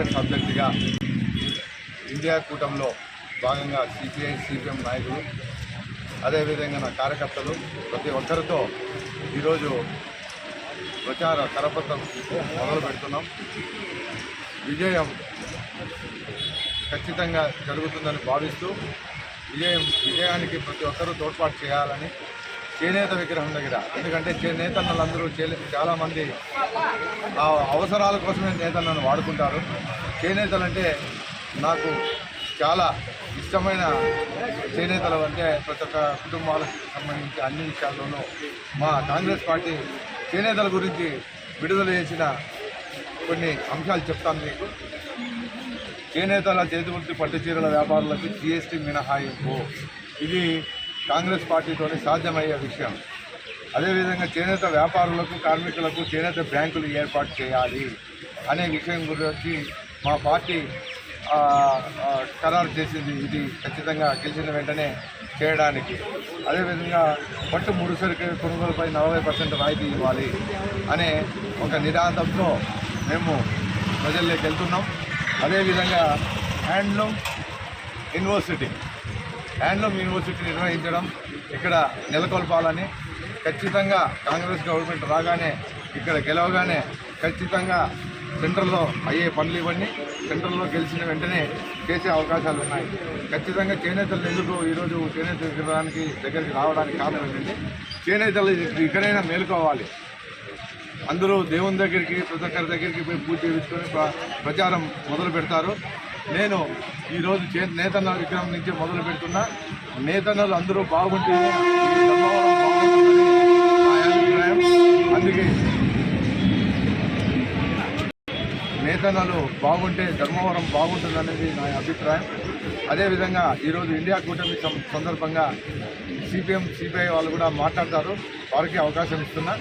కాంగ్రెస్ అభ్యర్థిగా ఇండియా కూటమిలో భాగంగా సిపిఐ సిపిఎం నాయకులు అదేవిధంగా నా కార్యకర్తలు ప్రతి ఒక్కరితో ఈరోజు ప్రచార కరపత్రం మొదలు పెడుతున్నాం. విజయం ఖచ్చితంగా జరుగుతుందని భావిస్తూ విజయం విజయానికి ప్రతి ఒక్కరూ తోడ్పాటు చేయాలని చేనేత విగ్రహం దగ్గర. ఎందుకంటే చేనేతన్నలందరూ చేలే చాలామంది అవసరాల కోసమే నేతన్నను వాడుకుంటారు. చేనేతలు అంటే నాకు చాలా ఇష్టమైన చేనేతలు అంటే ప్రతి ఒక్క కుటుంబాలకు సంబంధించి అన్ని విషయాల్లోనూ మా కాంగ్రెస్ పార్టీ చేనేతల గురించి విడుదల చేసిన కొన్ని అంశాలు చెప్తాను మీకు. చేనేతల చేతివృత్తి పట్టు చీరల వ్యాపారులకు జీఎస్టీ మినహాయింపు. ఇది కాంగ్రెస్ పార్టీతోనే సాధ్యమయ్యే విషయం. అదేవిధంగా చేనేత వ్యాపారులకు కార్మికులకు చేనేత బ్యాంకులు ఏర్పాటు చేయాలి అనే విషయం గురించి మా పార్టీ ఖరారు చేసింది. ఇది ఖచ్చితంగా గెలిచిన వెంటనే చేయడానికి. అదేవిధంగా పట్టు ముడిసరికి కొనుగోలుపై నలభై పర్సెంట్ రాయితీ ఇవ్వాలి అనే ఒక నినాదంతో మేము ప్రజల్లోకి వెళ్తున్నాం. అదేవిధంగా హ్యాండ్లూమ్ యూనివర్సిటీ హ్యాండ్లూమ్ యూనివర్సిటీ నిర్వహించడం ఇక్కడ నెలకొల్పాలని ఖచ్చితంగా కాంగ్రెస్ గవర్నమెంట్ రాగానే ఇక్కడ గెలవగానే ఖచ్చితంగా సెంట్రల్లో అయ్యే పనులు ఇవన్నీ సెంట్రల్లో గెలిచిన వెంటనే చేసే అవకాశాలు ఉన్నాయి. ఖచ్చితంగా చేనేతలు ఎందుకు ఈరోజు చేనేత విగ్రహానికి దగ్గరికి రావడానికి కారణం ఏంటంటే చేనేతలు ఇక్కడైనా మేలుకోవాలి. అందరూ దేవుని దగ్గరికి ప్రతి ఒక్కరి దగ్గరికి పోయి పూజ చేయించుకొని ప్ర- ప్రచారం మొదలు పెడతారు నేను ఈరోజు చే నేతన్న విగ్రహం నుంచి మొదలు పెడుతున్నా. నేతన్నలు అందరూ బాగుంటే అభిప్రాయం. అందుకే నేతన్నలు బాగుంటే ధర్మవరం బాగుంటుందనేది నా అభిప్రాయం. అదేవిధంగా ఈరోజు ఇండియా కూటమి సందర్భంగా సిపిఎం సిపిఐ వాళ్ళు కూడా మాట్లాడతారు. వారికి అవకాశం ఇస్తున్నా.